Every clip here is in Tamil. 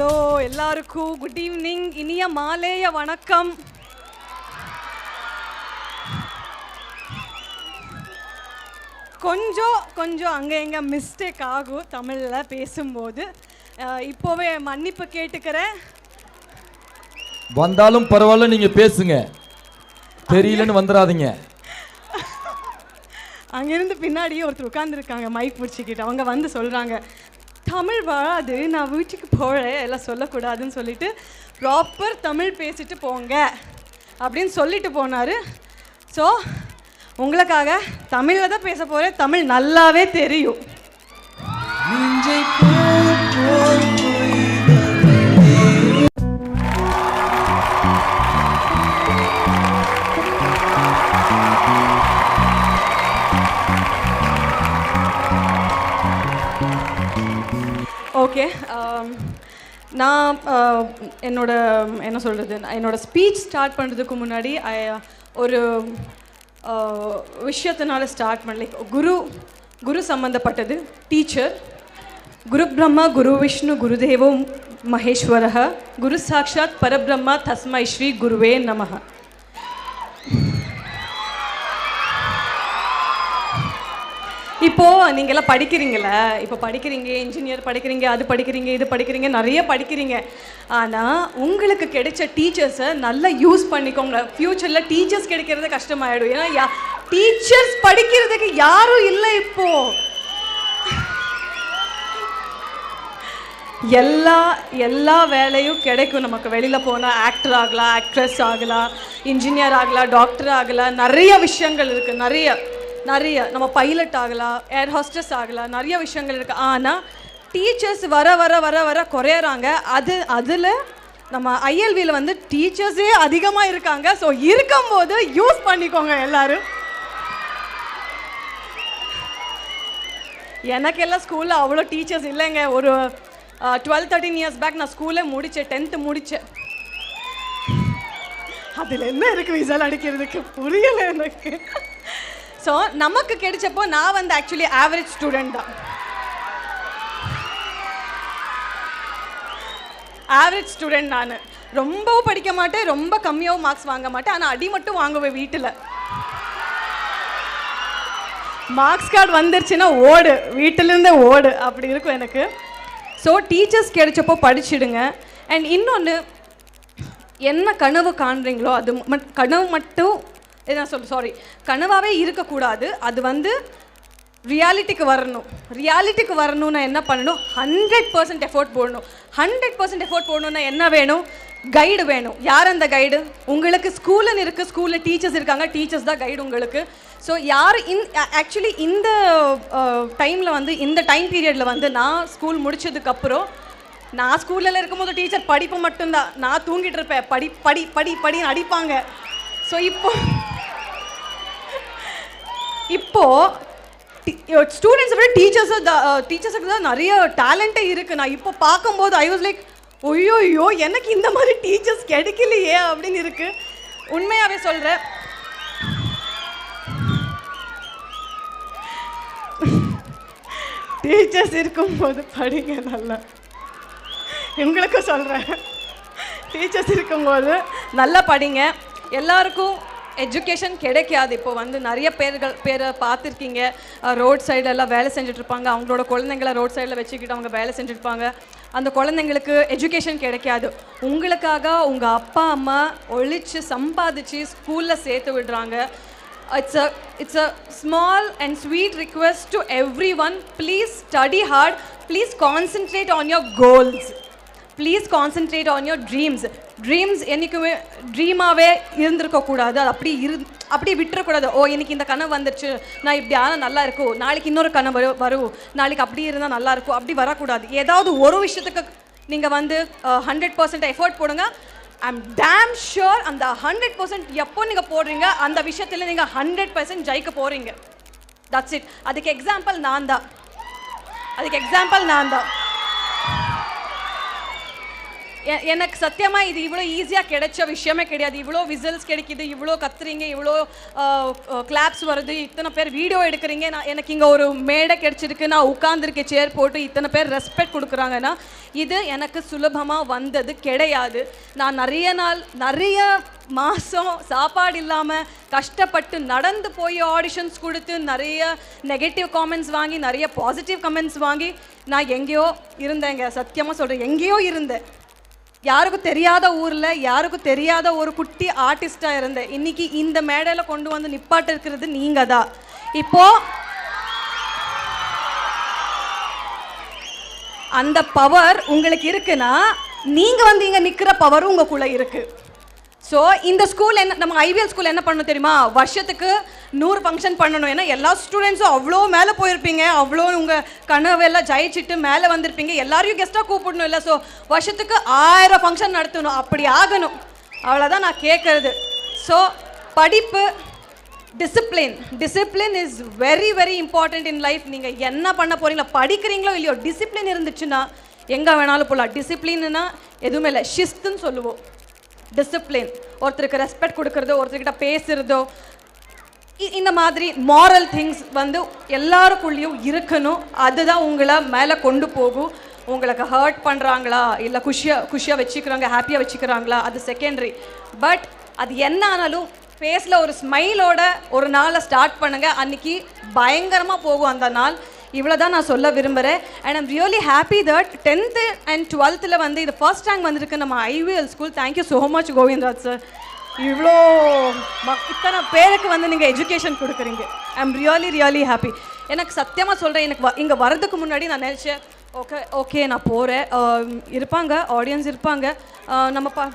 ஹலோ எல்லாருக்கும் குட் ஈவினிங் இனிய மாலேய வணக்கம். கொஞ்சம் கொஞ்சம் அங்கே எங்கே மிஸ்டேக் ஆகும் தமிழில் பேசும்போது. இப்போவே மன்னிப்பு கேட்டுக்கிறேன். வந்தாலும் பரவாயில்ல நீங்க பேசுங்க. தெரியலன்னு வந்துடாதீங்க. அங்கேருந்து பின்னாடி ஒருத்தர் உட்காந்துருக்காங்க மைக் பிடிச்சிக்கிட்டு. அவங்க வந்து சொல்கிறாங்க தமிழ் வராது நான் வீட்டுக்கு போகிறேன் எல்லாம் சொல்லக்கூடாதுன்னு சொல்லிட்டு ப்ராப்பர் தமிழ் பேசிட்டு போங்க அப்படின்னு சொல்லிட்டு போனார். ஸோ உங்களுக்காக தமிழில் தான் பேச போகிறேன் தமிழ் நல்லாவே தெரியும். ஓகே நான் என்னோட என்ன சொல்கிறது என்னோட ஸ்பீச் ஸ்டார்ட் பண்ணுறதுக்கு முன்னாடி ஒரு விஷயத்தினால ஸ்டார்ட் பண்ண லைக் குரு குரு சம்மந்தப்பட்டது டீச்சர் குரு பிரம்மா குரு விஷ்ணு குருதேவோ மகேஸ்வர குரு சாக்ஷாத் பரபிரம்மா தஸ்மை ஸ்ரீ குருவே நமக இப்போ நீங்க எல்லாம் படிக்கிறீங்கள இப்போ படிக்கிறீங்க இன்ஜினியர் படிக்கிறீங்க அது படிக்கிறீங்க இது படிக்கிறீங்க நிறைய படிக்கிறீங்க. ஆனா உங்களுக்கு கிடைச்ச டீச்சர்ஸை நல்லா யூஸ் பண்ணிக்கோங்க. ஃப்யூச்சரில் டீச்சர்ஸ் கிடைக்கிறது கஷ்டமாயிடும். ஏன்னா டீச்சர்ஸ் படிக்கிறதுக்கு யாரும் இல்லை இப்போ. எல்லா எல்லா வேலையும் கிடைக்கும். நமக்கு வெளியில் போனால் ஆக்டர் ஆகலாம் ஆக்ட்ரஸ் ஆகலாம் இன்ஜினியர் ஆகலாம் டாக்டர் ஆகலாம். நிறைய விஷயங்கள் இருக்குது நிறைய. நிறைய நம்ம பைலட் ஆகலாம் ஏர் ஹாஸ்டஸ் ஆகலாம் நிறைய விஷயங்கள் இருக்குது ஆனால் டீச்சர்ஸ் வர வர வர வர குறையறாங்க. அது அதில் நம்ம ஐஎல்வியில் வந்து டீச்சர்ஸே அதிகமாக இருக்காங்க. ஸோ இருக்கும்போது யூஸ் பண்ணிக்கோங்க எல்லாரும். எனக்கெல்லாம் ஸ்கூலில் அவ்வளோ டீச்சர்ஸ் இல்லைங்க. ஒரு டுவெல் தேர்ட்டின் இயர்ஸ் பேக் நான் ஸ்கூலே முடித்தேன் டென்த்து முடித்தேன் அதில் என்ன இருக்குது விசால் அடிக்கிறதுக்கு? புரியலை எனக்கு. ஸோ நமக்கு கிடைச்சப்போ நான் வந்து ஆக்சுவலி ஆவரேஜ் ஸ்டூடெண்ட் தான். ஆவரேஜ் ஸ்டூடெண்ட் நான். ரொம்பவும் படிக்க மாட்டேன் ரொம்ப கம்மியாகவும் மார்க்ஸ் வாங்க மாட்டேன் ஆனால் அடி மட்டும் வாங்குவேன் வீட்டில். மார்க்ஸ் கார்டு வந்துருச்சுன்னா ஓடு வீட்டிலேருந்தே ஓடு அப்படி இருக்கும் எனக்கு. ஸோ டீச்சர்ஸ் கிடைச்சப்போ படிச்சிடுங்க. அண்ட் இன்னொன்று என்ன கனவு காண்றீங்களோ அது மட் கனவு மட்டும் என்ன சொல்ல சாரி கனவாகவே இருக்கக்கூடாது. அது வந்து ரியாலிட்டிக்கு வரணும். ரியாலிட்டிக்கு வரணும்னா என்ன பண்ணணும்? ஹண்ட்ரட் பர்சன்ட் எஃபோர்ட் போடணும். ஹண்ட்ரட் பர்சன்ட் எஃபோர்ட் போடணும்னா என்ன வேணும்? கைடு வேணும். யார் அந்த கைடு உங்களுக்கு ஸ்கூலில் இருக்குது ஸ்கூலில் டீச்சர்ஸ் இருக்காங்க. டீச்சர்ஸ் தான் கைடு உங்களுக்கு. ஸோ யார் இன் ஆக்சுவலி இந்த டைமில் வந்து இந்த டைம் பீரியடில் வந்து நான் ஸ்கூல் முடிச்சதுக்கப்புறம் நான் ஸ்கூலில் இருக்கும்போது டீச்சர் படிப்பு மட்டும்தான். நான் தூங்கிட்டு இருப்பேன். படி படி படி படின்னு அடிப்பாங்க. ஸோ இப்போ இப்போ ஸ்டூடெண்ட்ஸை விட டீச்சர்ஸை டீச்சர்ஸுக்கு தான் நிறைய டேலண்ட்டே இருக்குது நான் இப்போ பார்க்கும்போது ஐ வாஸ் லைக் ஐயோ எனக்கு இந்த மாதிரி டீச்சர்ஸ் கிடைக்கலையே அப்படின்னு இருக்குது உண்மையாகவே சொல்கிறேன் டீச்சர்ஸ் இருக்கும்போது படிங்க நல்லா. உங்களுக்கும் சொல்கிறேன் டீச்சர்ஸ் இருக்கும்போது நல்லா படிங்க. எல்லாருக்கும் எஜுகேஷன் கிடைக்காது. இப்போ வந்து நிறைய பேர்கள் பேரை பார்த்துருக்கீங்க. ரோட் சைடெல்லாம் வேலை செஞ்சுட்டு இருப்பாங்க அவங்களோட குழந்தைங்கள ரோட் சைடில் வச்சுக்கிட்டு அவங்க வேலை செஞ்சுருப்பாங்க அந்த குழந்தைங்களுக்கு எஜுகேஷன் கிடைக்காது. உங்களுக்காக உங்கள் அப்பா அம்மா ஒழித்து சம்பாதிச்சு ஸ்கூலில் சேர்த்து விடுறாங்க. It's a it's a small and sweet request to everyone please study hard please concentrate on your goals please concentrate on your dreams dreams என்றைக்குமே ட்ரீமாகவே இருந்திருக்கக்கூடாது. அது அப்படி இரு அப்படி விட்டுறக்கூடாது. ஓ இன்னைக்கு இந்த கனவு வந்துருச்சு. நான் இப்படி ஆனால் நல்லா இருக்கும் நாளைக்கு இன்னொரு கனவு வரும் வரும். நாளைக்கு அப்படி இருந்தால் நல்லா இருக்கும். அப்படி வரக்கூடாது. ஏதாவது ஒரு விஷயத்துக்கு நீங்கள் வந்து ஹண்ட்ரட் பர்சன்ட் எஃபோர்ட் போடுங்க. அம் டேம் ஷுர் அந்த ஹண்ட்ரட் பர்சன்ட் எப்போ நீங்கள் போடுறீங்க அந்த விஷயத்தில் நீங்கள் ஹண்ட்ரட் பர்சன்ட் ஜெயிக்க போகிறீங்க தட்ஸ் இட் அதுக்கு எக்ஸாம்பிள் நான் தான். அதுக்கு எக்ஸாம்பிள் நான் தான். எனக்கு சத்தியமாக இது இவ்வளோ ஈஸியாக கிடைச்ச விஷயமே கிடையாது. இவ்வளோ விசில்ஸ் கிடைக்குது இவ்வளோ கத்துறீங்க இவ்வளோ கிளாப்ஸ் வருது இத்தனை பேர் வீடியோ எடுக்கிறீங்க. நான் எனக்கு இங்கே ஒரு மேடை கிடைச்சிருக்கு. நான் உட்காந்துருக்கேன் சேர் போட்டு இத்தனை பேர் ரெஸ்பெக்ட் கொடுக்குறாங்கன்னா இது எனக்கு சுலபமாக வந்தது கிடையாது. நான் நிறைய நாள் நிறைய மாதம் சாப்பாடு இல்லாமல் கஷ்டப்பட்டு நடந்து போய் ஆடிஷன்ஸ் கொடுத்து நிறைய நெகட்டிவ் காமெண்ட்ஸ் வாங்கி நிறைய பாசிட்டிவ் கமெண்ட்ஸ் வாங்கி நான் எங்கேயோ இருந்தேங்க. சத்தியமாக சொல்கிறேன் எங்கேயோ இருந்தேன். யாருக்கும் தெரியாத ஊரில் யாருக்கும் தெரியாத ஒரு குட்டி ஆர்டிஸ்டாக இருந்தேன் இன்னைக்கு இந்த மேடையில் கொண்டு வந்து நிப்பாட்டு இருக்கிறது நீங்கள் தான் இப்போது அந்த பவர் உங்களுக்கு இருக்குன்னா நீங்கள் வந்து இங்கே நிற்கிற பவர் உங்களுக்குள்ளே இருக்குது ஸோ இந்த ஸ்கூல் என்ன நம்ம ஐவிஎல் ஸ்கூல் என்ன பண்ணணும் தெரியுமா? வருஷத்துக்கு நூறு ஃபங்க்ஷன் பண்ணணும். ஏன்னா எல்லா ஸ்டூடெண்ட்ஸும் அவ்வளோ மேலே போயிருப்பீங்க. அவ்வளோ உங்கள் கனவெல்லாம் ஜெயிச்சிட்டு மேலே வந்திருப்பீங்க. எல்லாரையும் கெஸ்ட்டாக கூப்பிடணும் இல்லை. ஸோ வருஷத்துக்கு ஆயிரம் ஃபங்க்ஷன் நடத்தணும். அப்படி ஆகணும். அவ்வளோதான் நான் கேட்குறது ஸோ படிப்பு discipline discipline is very very important in life நீங்கள் என்ன பண்ண போகிறீங்களோ படிக்கிறீங்களோ இல்லையோ டிசிப்ளின் இருந்துச்சுன்னா எங்கே வேணாலும் போகலாம் டிசிப்ளின்னா எதுவுமே இல்லை. ஷிஸ்துன்னு சொல்லுவோம். டிசிப்ளின் ஒருத்தருக்கு ரெஸ்பெக்ட் கொடுக்குறதோ ஒருத்தர்கிட்ட பேசுகிறதோ இந்த மாதிரி மாரல் திங்ஸ் வந்து எல்லாருக்குள்ளேயும் இருக்கணும். அதுதான் உங்களை மேலே கொண்டு போகும். உங்களுக்கு ஹர்ட் பண்ணுறாங்களா இல்லை குஷியாக குஷியாக வச்சுக்கிறாங்க ஹாப்பியாக வச்சுக்கிறாங்களா? அது செகண்டரி பட் அது என்ன ஆனாலும் ஃபேஸில் ஒரு ஸ்மைலோட ஒரு நாளை ஸ்டார்ட் பண்ணுங்கள் அன்னைக்கு பயங்கரமாக போகும் அந்த நாள். இவ்வளோ தான் நான் சொல்ல விரும்புகிறேன் and I'm really happy that tenth and டுவெல்த்தில் வந்து இது ஃபர்ஸ்ட் ரேங்க் வந்திருக்கு. நம்ம IVL school thank you so much Govindraj sir இவ்வளோ இத்தனை பேருக்கு வந்து நீங்கள் எஜுகேஷன் கொடுக்குறீங்க. I am really really happy எனக்கு சத்தியமாக சொல்கிறேன் எனக்கு வ இங்கே வரதுக்கு முன்னாடி நான் நினச்சேன் ஓகே ஓகே நான் போகிறேன் இருப்பாங்க ஆடியன்ஸ் இருப்பாங்க. நம்ம பா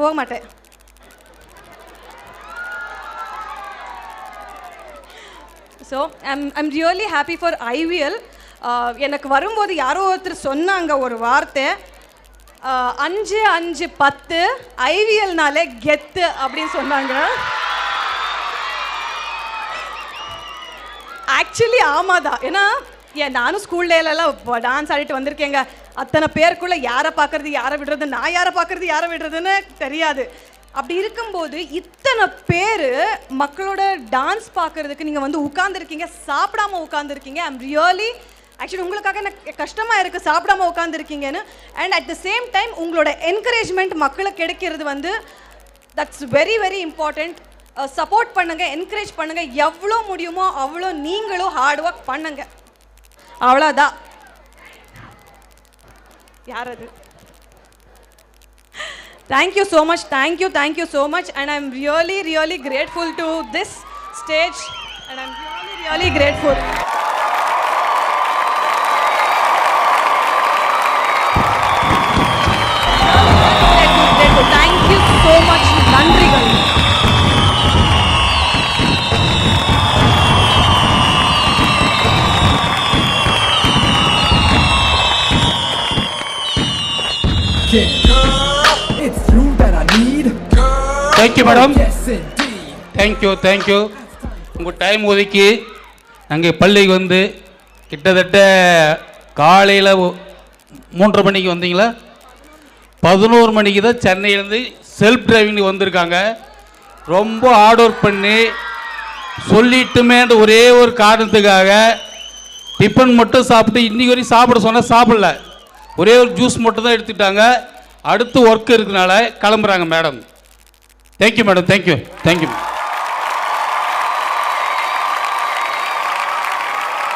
போக மாட்டேன். So I'm I'm really happy for IVL எனக்கு வரும்போது யாரோ ஒருத்தர் சொன்னாங்க ஒரு வார்த்தை. அஞ்சு அஞ்சு பத்து ஐவிஎல்னாலே கெத்து அப்படின்னு சொன்னாங்க. ஆக்சுவலி ஆமாதான் ஏன்னா ஏன் நானும் ஸ்கூல்லலாம் டான்ஸ் ஆடிட்டு வந்திருக்கேங்க. அத்தனை பேருக்குள்ள யாரை பார்க்கறது யாரை விடுறது நான் யாரை பார்க்கறது யாரை விடுறதுன்னு தெரியாது. அப்படி இருக்கும்போது இத்தனை பேர் மக்களோட டான்ஸ் பார்க்கறதுக்கு நீங்கள் வந்து உட்காந்துருக்கீங்க சாப்பிடாம உட்காந்துருக்கீங்க ஐம் ரியலி ஆக்சுவலி உங்களுக்காக எனக்கு கஷ்டமாக இருக்குது சாப்பிடாம உட்காந்துருக்கீங்கன்னு and at the same time உங்களோட என்கரேஜ்மெண்ட் மக்களுக்கு கிடைக்கிறது வந்து that's very very important support பண்ணுங்க என்கரேஜ் பண்ணுங்க. எவ்வளோ முடியுமோ அவ்வளோ நீங்களும் ஹார்ட் ஒர்க் பண்ணுங்க. அவ்வளோதான். யார் அது? Thank you so much thank you thank you so much and I am really really grateful to this stage and I am really really grateful It's you that I need. Thank you madam Yes, indeed. Thank you thank you உங்கள் டைம் ஒதுக்கி நாங்கள் பள்ளிக்கு வந்து கிட்டத்தட்ட காலையில் மூன்றரை மணிக்கு வந்தீங்களா? பதினோரு மணிக்கு தான் சென்னையிலேருந்து செல்ஃப் டிரைவிங் வந்திருக்காங்க. ரொம்ப ஹார்ட் ஒர்க் பண்ணி சொல்லிட்டுமேன்ற ஒரே ஒரு காரணத்துக்காக டிஃபன் மட்டும் சாப்பிட்டு இன்னைக்கு வரைக்கும் சாப்பிட சொன்னால் சாப்பிடல. ஒரே ஒரு ஜூஸ் மட்டும் தான் எடுத்துக்கிட்டாங்க. அடுத்து ஒர்க் இருக்கிறனால கிளம்புறாங்க madam. Thank you madam thank you thank you